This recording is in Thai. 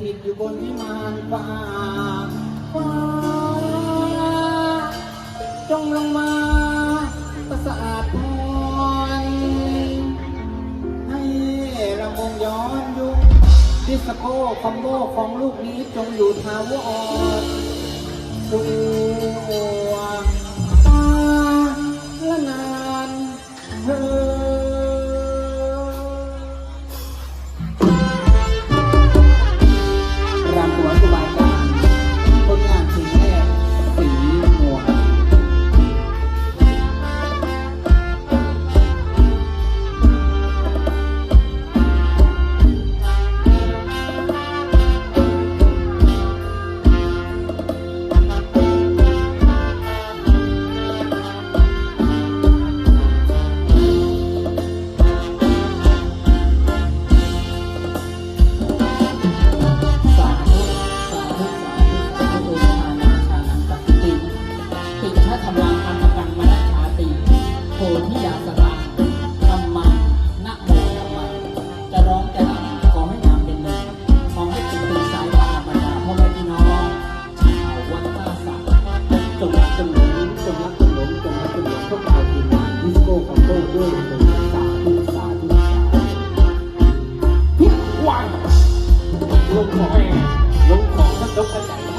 ถิตอยู่บนวิมานฟ้าฟ้าจงลงมาประสาทพรให้ระมงย้อนยุคดิสโก้คอมโบของลูกนี้จงอยู่ทาววอร์ดู รื่ยเลวันลงของแอร์ลงของกันดกกันใหญ่